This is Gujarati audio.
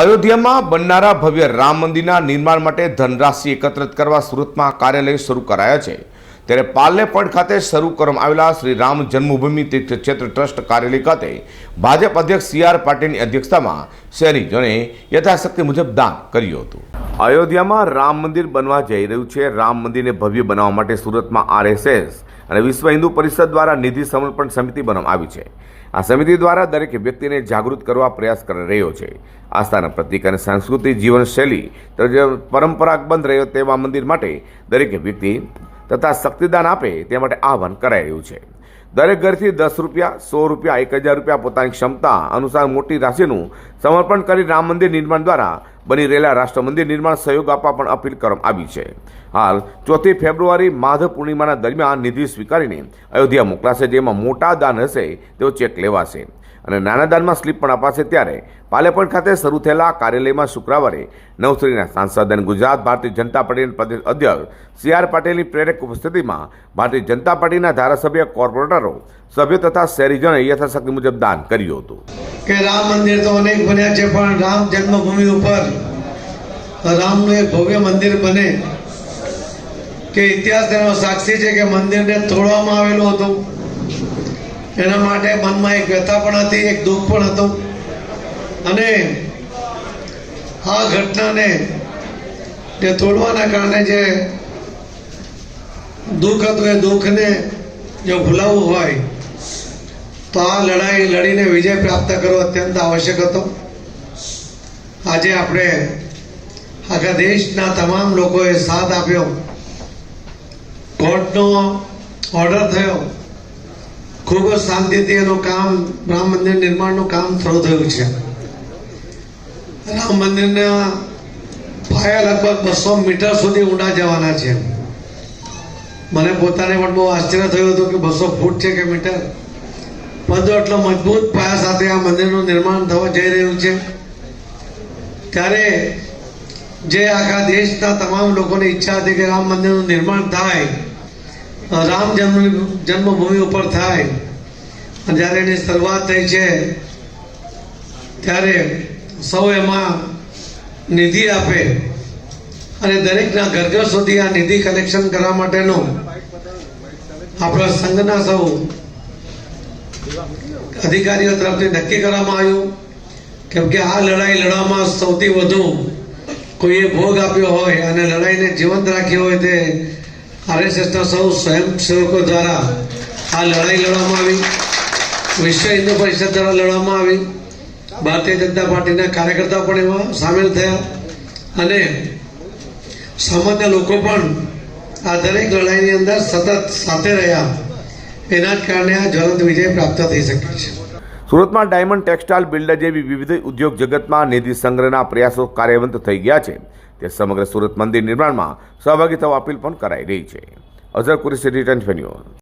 અયોધ્યામાં બનનારા ભવ્ય રામ મંદિરના નિર્માણ માટે ધનરાશિ એકત્રિત કરવા સુરતમાં કાર્યાલય શરૂ કરાયા છે. ત્યારે પાર્લેપોઈન્ટ ખાતે શરૂ કરવામાં આવેલા શ્રી રામ જન્મભૂમિ તીર્થક્ષેત્ર ટ્રસ્ટ કાર્યાલય ખાતે ભાજપ અધ્યક્ષ સી આર પાટીલની અધ્યક્ષતામાં શહેરીજોને યથાશક્તિ મુજબ દાન કર્યું હતું. અયોધ્યામાં રામ મંદિર બનવા જઈ રહ્યું છે. રામ મંદિરને ભવ્ય બનાવવા માટે સુરતમાં આરએસએસ અને વિશ્વ હિન્દુ પરિષદ દ્વારા નિધિ સમર્પણ સમિતિ બનાવવામાં આવી છે. આ સમિતિ દ્વારા દરેક વ્યક્તિને જાગૃત કરવા પ્રયાસ કરી રહ્યો છે. આસ્થાના પ્રતીક અને સાંસ્કૃતિક જીવનશૈલી પરંપરાગ બંધ રહ્યો તેવા મંદિર માટે દરેક વ્યક્તિ તથા શક્તિદાન આપે તે માટે આહવાન કરાઈ રહ્યું છે. દરેક ઘરથી દસ રૂપિયા, સો રૂપિયા, એક હજાર રૂપિયા પોતાની ક્ષમતા અનુસાર મોટી રાશિનું સમર્પણ કરી રામ મંદિર નિર્માણ દ્વારા બની રહેલા રાષ્ટ્ર મંદિર નિર્માણ સહયોગ આપવા પણ અપીલ કરવામાં આવી છે. હાલ ચોથી ફેબ્રુઆરી માધ પૂર્ણિમાના દરમિયાન નિધિ સ્વીકારીને અયોધ્યા મોકલાશે, જેમાં મોટા દાન હશે તેવો ચેક લેવાશે. અને નાના દાનમાં સ્લીપ પણ અપાશે ત્યારે પાલેપણ ખાતે શરૂ થયેલા કાર્યાલયમાં શુક્રવારે નવશ્રીના સાંસદ અને ગુજરાત ભારતીય જનતા પાર્ટીના પ્રદેશ અધ્યક્ષ સી આર પાટીલની પ્રેરક ઉપસ્થિતિમાં ભારતીય જનતા પાર્ટીના ધારાસભ્ય કોર્પોરેટરો, સભ્યો તથા શહેરીજનોએ યથાશક્તિ મુજબ દાન કર્યું હતું. કે રામ મંદિર તો અનેક બન્યા છે, પણ રામ જન્મભૂમિ ઉપર રામનું એક ભવ્ય મંદિર બને. કે ઇતિહાસ સાક્ષી છે કે મંદિરને તોડવામાં આવેલું હતું. એના માટે મનમાં એક વ્યથા પણ હતી, એક દુઃખ પણ હતું. અને આ ઘટનાને જે તોડવાના કારણે જે દુઃખ હતું, એ દુઃખને જો ભૂલાવવું હોય, તો આ લડાઈ લડીને વિજય પ્રાપ્ત કરવો અત્યંત આવશ્યક હતો. આજે આપણે આખા દેશના તમામ લોકોએ સાથ આપ્યો. કોર્ટનો ઓર્ડર થયો. ખૂબ જ શાંતિથી એનું કામ, રામ મંદિર નિર્માણનું કામ શરૂ થયું છે. રામ મંદિરના પાયા લગભગ બસો મીટર સુધી ઊંડા જવાના છે. મને પોતાને પણ બહુ આશ્ચર્ય થયું હતું કે બસો ફૂટ છે કે મીટર. બધો એટલો મજબૂત પાયા સાથે આ મંદિરનું નિર્માણ થવા જઈ રહ્યું છે. ત્યારે જે આખા દેશના તમામ લોકોની ઈચ્છા હતી કે રામ મંદિરનું નિર્માણ થાય રામ જન્મ જન્મભૂમિ ઉપર થાય. જ્યારે એની શરૂઆત થઈ છે, ત્યારે સૌ એમાં નિધિ આપે. અને દરેકના ઘર ઘર સુધી આ નિધિ કલેક્શન કરવા માટેનું આપણા સંઘના સૌ અધિકારીઓ તરફથી નક્કી કરવામાં આવ્યું કેમ કે આ લડાઈ લડવામાં સૌથી વધુ કોઈએ ભોગ આપ્યો હોય અને લડાઈને જીવંત રાખી હોય તે આરએસએસના સૌ સ્વયંસેવકો દ્વારા આ લડાઈ લડવામાં આવી. વિશ્વ હિન્દુ પરિષદ દ્વારા લડવામાં આવી. ભારતીય જનતા પાર્ટીના કાર્યકર્તાઓ પણ એમાં સામેલ થયા. અને સામાન્ય લોકો પણ આ દરેક લડાઈની અંદર સતત સાથે રહ્યા. એના જ કારણે આ જ્વલંત વિજય પ્રાપ્ત થઈ શકે છે. સુરતમાં ડાયમંડ ટેક્સટાઇલ બિલ્ડર જેવી વિવિધ ઉદ્યોગ જગતમાં નિધિ સંગ્રહના પ્રયાસો કાર્યવંત થઈ ગયા છે. તે સમગ્ર સુરત મંદિર નિર્માણમાં સહભાગી થવા અપીલ પણ કરાઈ રહી છે. Azhar Qureshi return news